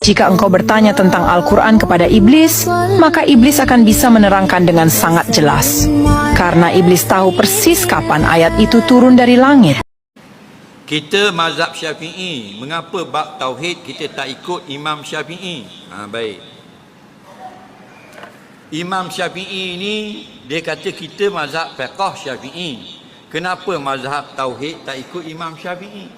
Jika engkau bertanya tentang Al-Quran kepada iblis, maka iblis akan bisa menerangkan dengan sangat jelas. Karena iblis tahu persis kapan ayat itu turun dari langit. Kita mazhab syafi'i. Mengapa bab tauhid kita tak ikut Imam Syafi'i? Ha, baik. Imam Syafi'i ni dia kata kita mazhab fiqh Syafi'i. Kenapa mazhab tauhid tak ikut Imam Syafi'i?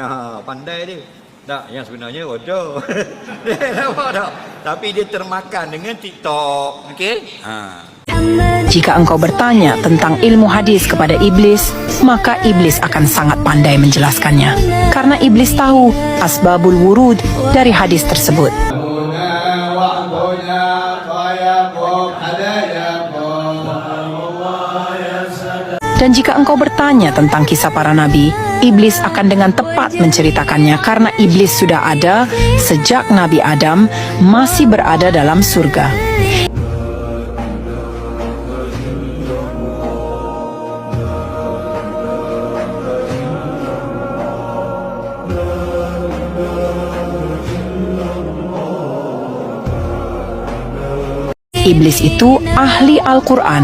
Ha, pandai dia. Tak, yang sebenarnya bodoh. dia nampak tak? Tapi dia termakan dengan TikTok. Okey? Ha. Jika engkau bertanya tentang ilmu hadis kepada iblis, maka iblis akan sangat pandai menjelaskannya. Karena iblis tahu asbabul wurud dari hadis tersebut. Dan jika engkau bertanya tentang kisah para nabi, iblis akan dengan tepat menceritakannya karena iblis sudah ada sejak Nabi Adam masih berada dalam surga. Iblis itu ahli Al-Quran.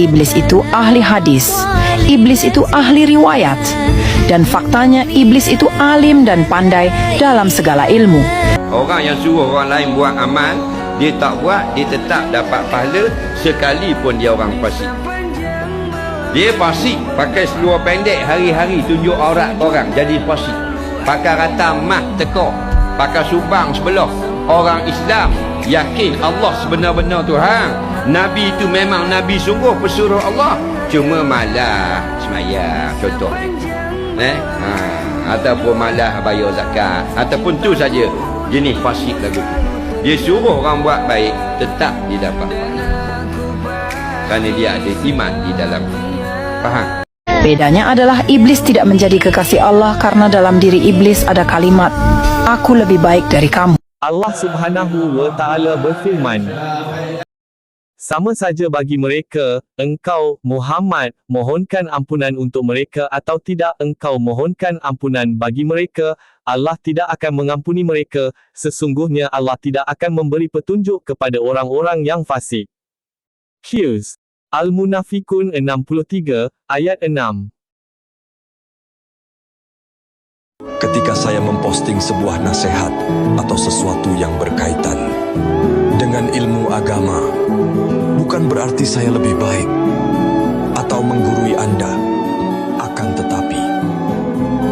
Iblis itu ahli hadis. Iblis itu ahli riwayat. Dan faktanya iblis itu alim dan pandai dalam segala ilmu. Orang yang suruh orang lain buat amal, dia tak buat, dia tetap dapat pahala sekalipun dia orang fasik. Dia fasik, pakai seluar pendek hari-hari tunjuk aurat orang, jadi fasik. Pakai rata mat tekor, pakai subang sebelah. Orang Islam yakin Allah sebenar-benar Tuhan. Nabi itu memang Nabi sungguh pesuruh Allah. Cuma malah semayang contohnya. Eh? Ha. Ataupun malah bayar zakat. Ataupun tu saja jenis fasik lagu. Dia suruh orang buat baik, tetap dia dapat. Kerana dia ada iman di dalam. Faham? Bedanya adalah iblis tidak menjadi kekasih Allah karena dalam diri iblis ada kalimat, Aku lebih baik dari kamu. Allah Subhanahu wa taala berfirman Sama saja bagi mereka engkau Muhammad mohonkan ampunan untuk mereka atau tidak engkau mohonkan ampunan bagi mereka Allah tidak akan mengampuni mereka. Sesungguhnya Allah tidak akan memberi petunjuk kepada orang-orang yang fasik. Qs Al-Munafikun 63 ayat 6 ketika saya memposting sebuah nasihat atau yang berkaitan dengan ilmu agama, bukan berarti saya lebih baik atau menggurui Anda. Akan tetapi,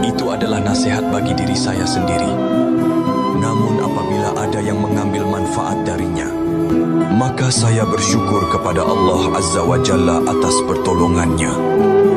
itu adalah nasihat bagi diri saya sendiri. Namun apabila ada yang mengambil manfaat darinya, maka saya bersyukur kepada Allah Azza wa Jalla atas pertolongannya.